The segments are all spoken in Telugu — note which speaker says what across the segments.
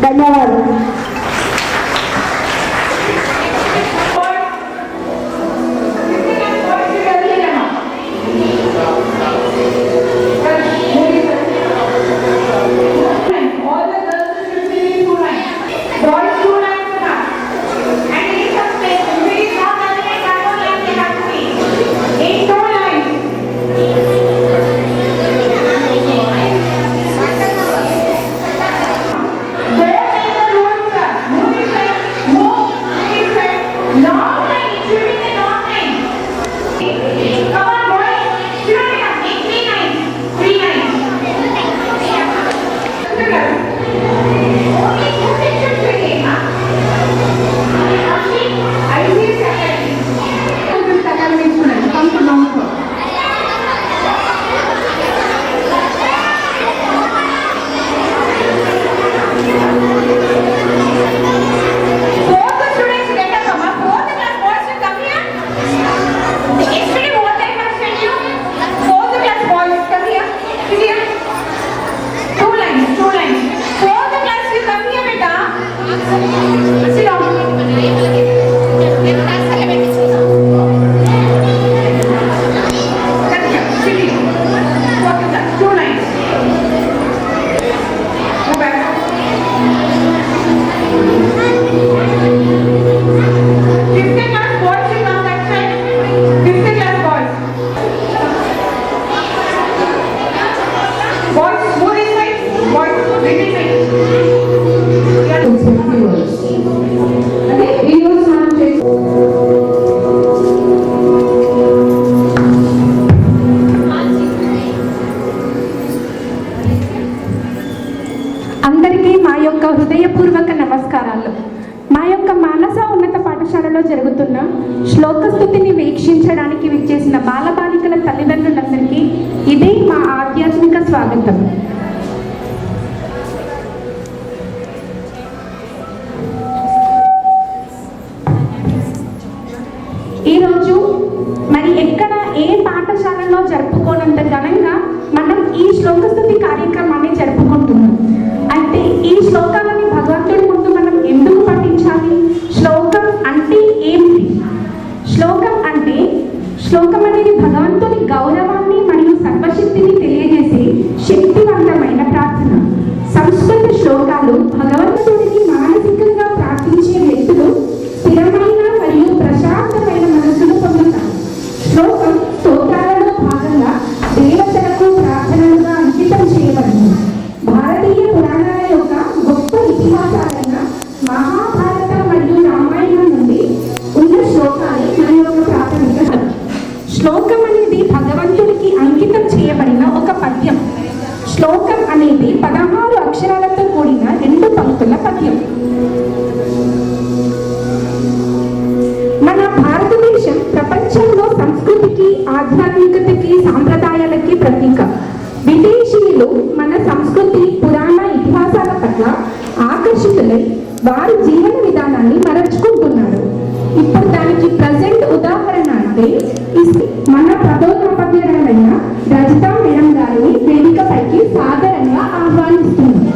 Speaker 1: Ganyan. aqui. Thank you.
Speaker 2: శ్లోకస్థుతిని వీక్షించడానికి విచ్చేసిన బాలబాలికల తల్లిదండ్రులందరికీ ఇదే మా ఆధ్యాత్మిక స్వాగతం. ఈరోజు మరి ఎక్కడ ఏ పాఠశాలలో జరుపుకోనంత ఘనంగా మనం ఈ శ్లోకస్థుతి కార్యక్రమాన్ని జరుపుకుంటున్నాం. అయితే ఈ శ్లోకాలను శ్లోకం అనేది భగవంతుడికి అంకితం చేయబడిన ఒక పద్యం. శ్లోకం అనేది పదహారు అక్షరాలతో కూడిన రెండు పంక్తుల పద్యం. మన భారతదేశం ప్రపంచంలో సంస్కృతికి ఆధ్యాత్మికతకి సాంప్రదాయాలకి ప్రతీక. విదేశీయులు మన సంస్కృతి పురాణ ఇతిహాసాల పట్ల ఆకర్షితులై వారి జీవన విధానాన్ని మరచుకుంటున్నారు. ఇప్పుడు దానికి ప్రజెంట్ ఉదాహరణ అంటే మన ప్రథోపాధ్యాయులైన రజితా మేడం గారిని వేదికపైకి
Speaker 3: సాధారణంగా ఆహ్వానిస్తుంది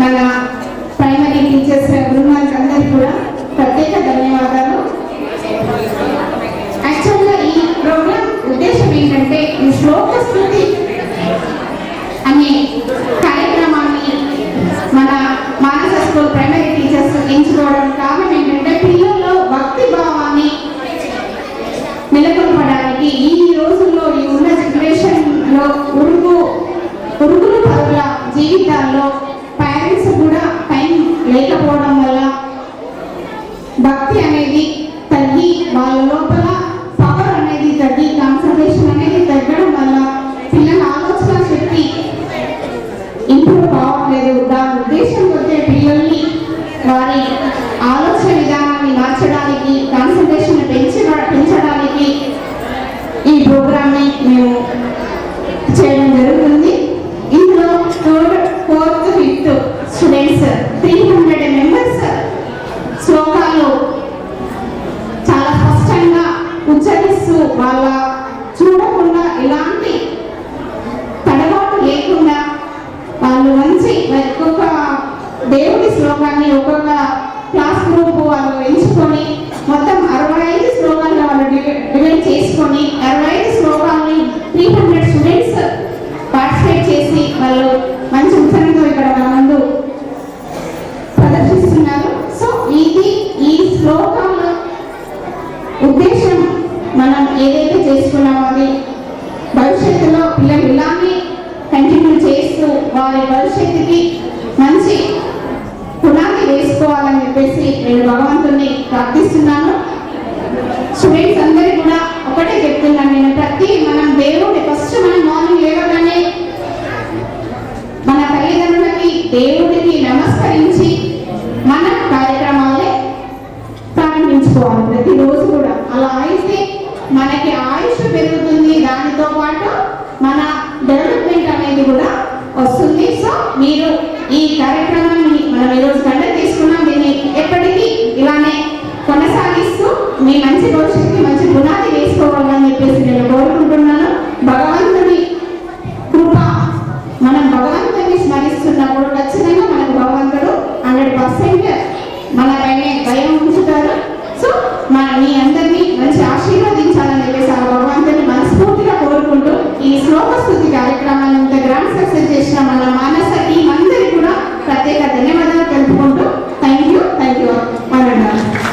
Speaker 3: మన ప్రైమరీ టీచర్స్ బృందానికి అందరికీ కూడా ప్రత్యేక ధన్యవాదాలు. యాక్చువల్గా ఈ ప్రోగ్రామ్ ఉద్దేశం ఏంటంటే ఈ శ్లోక స్థుతి అనే కార్యక్రమాన్ని మన మానస స్కూల్ ప్రైమరీ టీచర్స్ ఎంచుకోవడం. కారణం ఏంటంటే దేవుడి శ్లోకాన్ని ఒక్కొక్క క్లాస్ గ్రూప్ వాళ్ళు ఎంచుకొని మొత్తం అరవై ఐదు శ్లోకాలను వాళ్ళు డివైడ్ చేసుకొని అరవై ఐదు శ్లోకాలని త్రీ హండ్రెడ్ స్టూడెంట్స్ పార్టిసిపేట్ చేసి వాళ్ళు మంచి ఉత్సాహంతో ఇక్కడ మన ముందు ప్రదర్శిస్తున్నారు. సో ఇది ఈ శ్లోకాల ఉద్దేశం మనం ఏదైతే చేసుకున్నామో అది భవిష్యత్తులో పిల్లలు ఇలానే కంటిన్యూ చేస్తూ వారి భవిష్యత్తుకి మంచి చేసుకోవాలని వేసుకోవాలని చెప్పేసి నేను భగవంతుని ప్రార్థిస్తున్నాను. స్టూడెంట్స్ అందరికీ కూడా ఒకటే చెప్తున్నాను నేను. ప్రతి మనం దేవుడి ఫస్ట్ మనం మార్నింగ్ లేవగానే మన తల్లిదండ్రులకి దేవుడికి నమస్కరించి మన కార్యక్రమాలే ప్రారంభించుకోవాలి. ప్రతిరోజు కూడా. అలా అయితే మనకి ఆయుష్ పెరుగుతుంది. దానితో పాటు మన డెవలప్మెంట్ అనేది కూడా వస్తుంది. సో మీరు ఈ కార్యక్రమాన్ని మనం ఈరోజు కంటే మంచి భవిష్యత్తుకి మంచి పునాది వేసుకోవాలని చెప్పేసి నేను కోరుకుంటున్నాను. భగవంతుని కృప మనం భగవంతుని స్మరిస్తున్నప్పుడు ఖచ్చితంగా మనకు భగవంతుడు హండ్రెడ్ పర్సెంట్ మన పైన